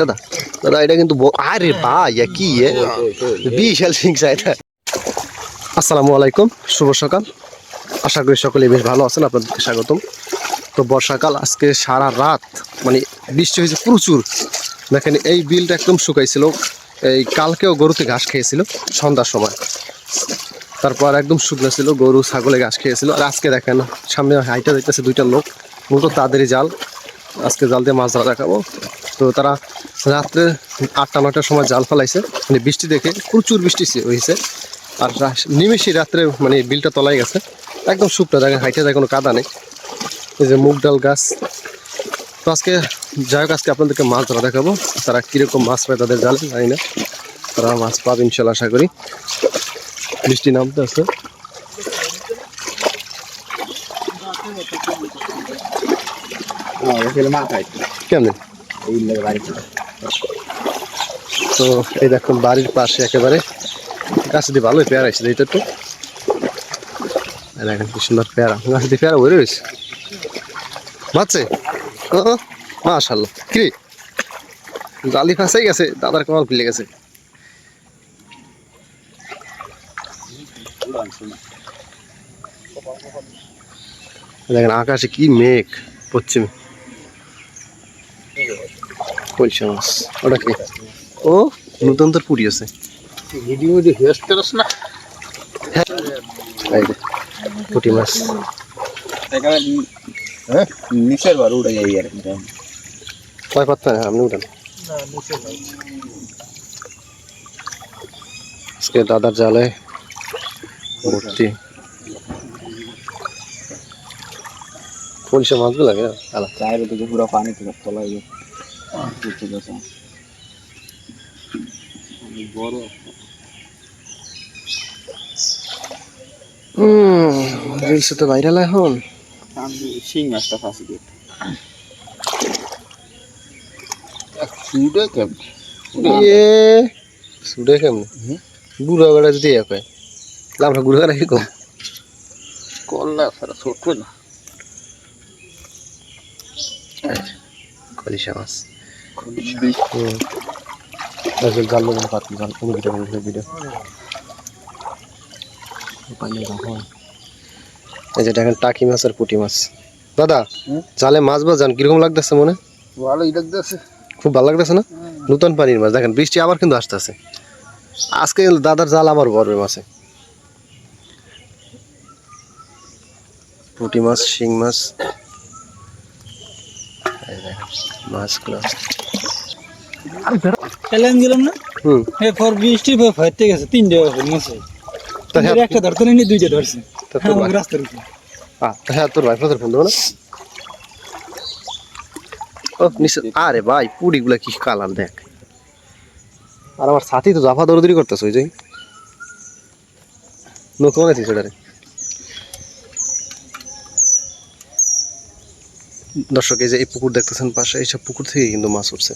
দাদা। দাদা, এটা কিন্তু আরে কি আসসালামু আলাইকুম আশা করি সকলে বেশ ভালো আছেন স্বাগতম। তো বর্ষাকাল, আজকে সারা রাত মানে বৃষ্টি হয়েছে প্রচুর। দেখেন, এই বিলটা একদম শুকাইছিল। এই কালকেও গরুতে ঘাস খেয়েছিল, সন্ধ্যার সময়। তারপর একদম শুকনো ছিল, গরু, ছাগলে ঘাস খেয়েছিল। আর আজকে দেখেন, সামনে হাইটা দেখতেছে দুইটা লোক, মূলত তাদেরই জাল। আজকে জাল দিয়ে মাছ ধরা দেখাবো। তো তারা রাত্রে আটটা নটার সময় জাল ফেলাইছে। মানে বৃষ্টি দেখে প্রচুর বৃষ্টি হয়েছে আর নিমেষে রাত্রে মানে বিলটা তলায় গেছে। একদম শুকনো দেখেন, হাইটে দেখে কোনো কাদা নেই। এই যে মুগ ডাল গাছ। তো আজকে যাই হোক, আজকে আপনাদেরকে মাছ ধরা দেখাবো। তারা কীরকম মাছ পায় তাদের জালে, জানি না। তারা মাছ পাবে ইনশাল্লাহ, আশা করি। বৃষ্টি নামতে আছে। কেমন তো এই দেখুন বাড়ির পাশে একেবারে গাছ দিয়ে ভালোই পেয়ারা আছে এইটা তো দেখেন কি সুন্দর পেয়ারা গাছ দিয়ে পেয়ারা ভরে রয়েছে বাচ্চে ও মাশাল্লাহ কি জালি ফাঁসাই গেছে দাদার কমাল খুলে গেছে দেখেন আকাশে কি মেঘ পশ্চিমে কলসা মাছ। ওটা কি? ও, নতুন তোর পুরি আছে। ভিডিও যে হেস্ট করছ না এই পুঁটি মাছ। নিচের বার উড়ে যাই আর কয় পাত্তা? আপনি উঠান। আজকে দাদার জালে ভর্তি। কলসা মাছগুলো লাগে আলা চায়ের পুরো পানি থেকে বড় হুম রিলসে তো ভাইরাল এখন। আমি শিং মাছটা ফাঁসি দিয়ে কেমন? ইয়ে সুডে কেমন? বুড়া যদি এক আমরা কম করলা সারা ছোট না। কলিশা মাছ। হুম আসলে জাল লোক পাত জাল কোনো ভিডিও কোনো ভিডিও পাইলে যখন এই যে দেখেন টাকি মাছ আর পুঁটি মাছ। দাদা হুম? জালে মাছ বা জান কীরকম লাগতেছে মনে? ভালোই লাগতেছে। খুব ভালো লাগতেছে না? নতুন পানির মাছ দেখেন বৃষ্টি আবার কিন্তু আসতেছে। আজকে দাদার জাল আবার বড়বে মাছে। পুঁটি মাছ শিং মাছ মাছগুলো। চ্যালেঞ্জ না? হুম। হে বৃষ্টি ফর গেছে তিনটে ফুল মাছে তা হ্যাঁ। একটা ধরতে নেই দুইটা ধরছে। হ্যাঁ রাস্তার উপরে। হ্যাঁ তোর ভাই ফোন দেবো না? ও নিশ্চয় আরে ভাই পুরিগুলা কি কালার দেখ। আর আমার সাথী তো জাফা দৌড়দৌড়ি করতেছে ওই যে। আছিস ওটারে। দর্শক এই যে এই পুকুর দেখতেছেন পাশে এইসব পুকুর থেকে কিন্তু মাছ উঠছে।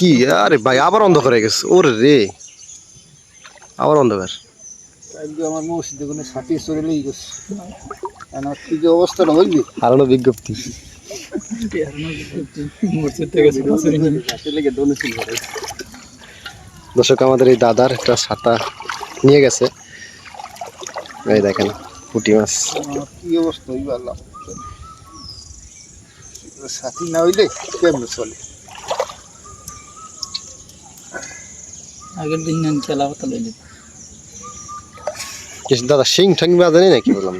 কি আরে ভাই আবার অন্ধকার হয়ে গেছে। ওরে রে আবার অন্ধকার। আমার মসজিদে চলে গেছে। আমার কি যে অবস্থাটা হইবে হারানো বিজ্ঞপ্তি। দর্শক আমাদের এই দাদার একটা ছাতা নিয়ে গেছে। এই দেখেন পুঁটি মাছ। কি অবস্থা সাথী না হইলে কেমনে চলে? আগের দিন না খেলা কথা লইলে দাদা শিং ঠাং বাজে নেই নাকি বললাম।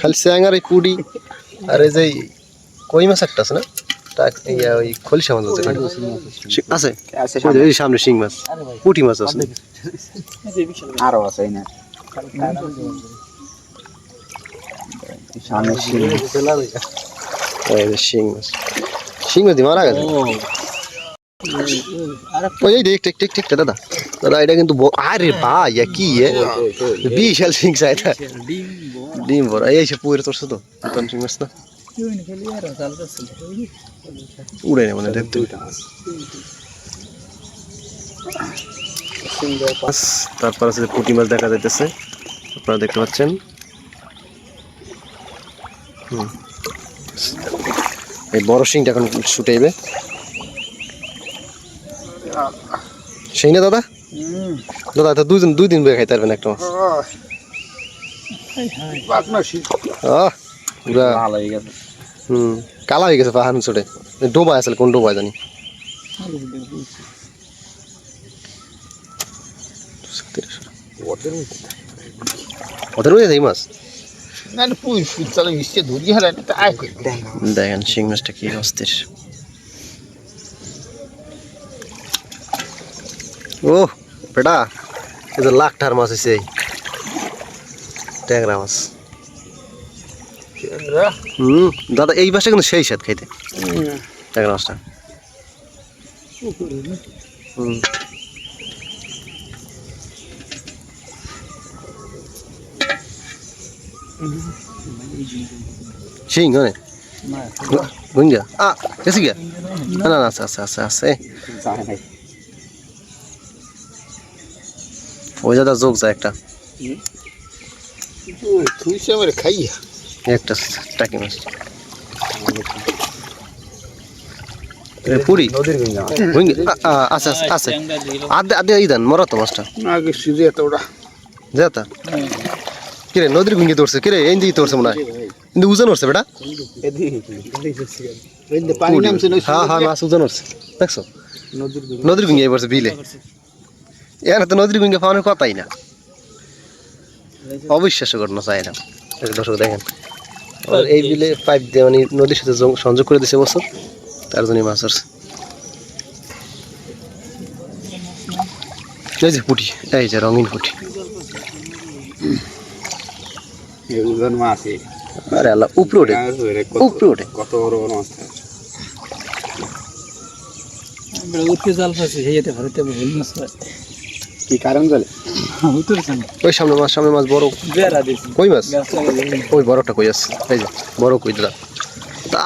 খালি স্যাং আর এই পুডি আর এই যে কই মাছ একটা আছে না? ওই খলিশা মাছ আছে আছে? সামনে। শিং মাছ। পুঁটি মাছ আছে। আরও আছে না। সামনে শিং। মাছ। শিং মাছ মারা গেছে? ওই এই দেখ টেক টেক টেক দাদা। দাদা এটা কিন্তু আরে ভাই কি এ? বিশাল শিং এটা। ডিম বড়। এই সে পুয়ের তো নতুন শিং মাছ না উড়ে না মানে দেখতে তারপর আছে পুঁটি মাছ দেখা যাইতেছে। আপনারা দেখতে পাচ্ছেন। এই বড় শিংটা এখন শুটাইবে। সেই না দাদা? দাদা তো দুই দিন দুই দিন বের খাইতে পারবেন একটা মাছ। হুম কালা হয়ে গেছে পাহাড় চড়ে ডোবা আসলে কোন ডোবা জানি। ওদের মধ্যে এই মাছ? না পুই ফুল মিশতে ধরি হারা এটা আয় করে। দেখেন। শিং মাছটা কি অস্থির। ও বেটা এই যে লাখ টার মাছ হয়েছে ট্যাংরা মাছ। হুম দাদা এই মাছটা কিন্তু সেই স্বাদ খাইতে। ট্যাংরা মাছটা। হুম। শিং হয় গুঞ্জা আ গেছি গিয়া না না না আছে আছে আছে আছে ওই দাদা যোগ যায় একটা সে খাইয়া একটা টাকি মাছ পুরি নদীর গঙ্গা গুঞ্জা আ, আ, আছে আছে আছে। আদে আদে এই দেন মরা তো মাছটা আগে সিজে এত ওটা যেতা কিরে, নদীর গুঞ্জি তোরছে কিরে, এই দিকে তোরছে মনে হয়। কিন্তু উজন উঠছে বেটা। হ্যাঁ হ্যাঁ মাছ উজন উঠছে দেখছ? নদীর গুঞ্জি পড়ছে বিলে। এখানে তো নদীর গুঞ্জি পাওয়ানোর কথাই না। অবিশ্বাস্য ঘটনা, চাই না। দর্শক দেখেন। এই বিলে পাইপ দিয়ে মানে নদীর সাথে সংযোগ করে দিছে বছর। তার জন্য মাছ আসছে এই যে পুটি, এই যে রঙিন পুটি। ওজন মাছ আরে আল্লাহ উপরে ওঠে উপরে ওঠে কত বড় বড় মাছ উঠতে জাল পাচ্ছি সেই যেতে ভারতে ভুল মাছ কি কারণ জলে ওই সামনে মাছ সামনে মাছ বড় কই মাছ ওই বড়টা কই আছে এই যে বড় কই দাদা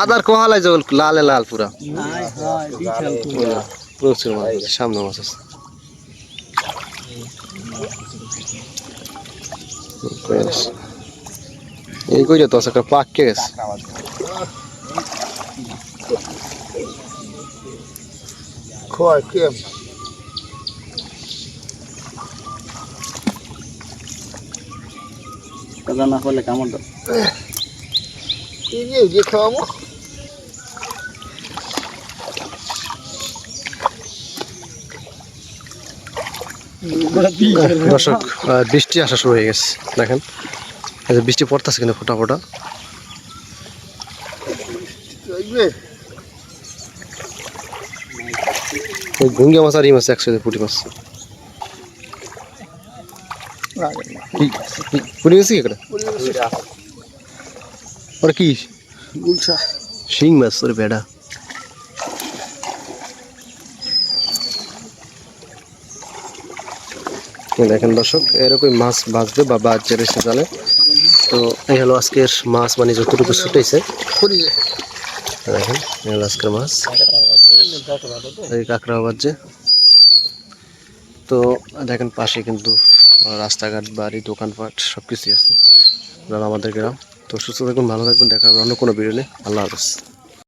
আদার কোহালাই জল লালে লাল পুরা। প্রচুর মাছ সামনে মাছ আছে কই আছে? এই কইটা তো একটা পাককে গেছে খয় কেম কাদা না করলে কামড় দাও। এই যে খাওয়াবো? দর্শক বৃষ্টি আসা শুরু হয়ে গেছে দেখেন। যে বৃষ্টি পড়তেছে কিন্তু ফোটা ফোটা। ওই মাছ আর এই মাছ একসাথে পুটি মাছ। পুটি মাছ কি এটা ওটা কি? শিং মাছ, ওরে বেড়া। দেখেন দর্শক, এরকম মাছ বাঁচবে বা বাচ্চা রয়েছে জালে। তো এই হলো আজকের মাছ মানে যতটুকু ছুটেছে। দেখেন এই হলো আজকের মাছ। এই কাঁকড়াও বাজছে তো দেখেন পাশে কিন্তু রাস্তাঘাট বাড়ি দোকানপাট সব কিছুই আছে আমাদের গ্রাম তো সুস্থ থাকুন ভালো থাকবেন দেখা হবে অন্য কোনো নেই আল্লাহ হাফেজ।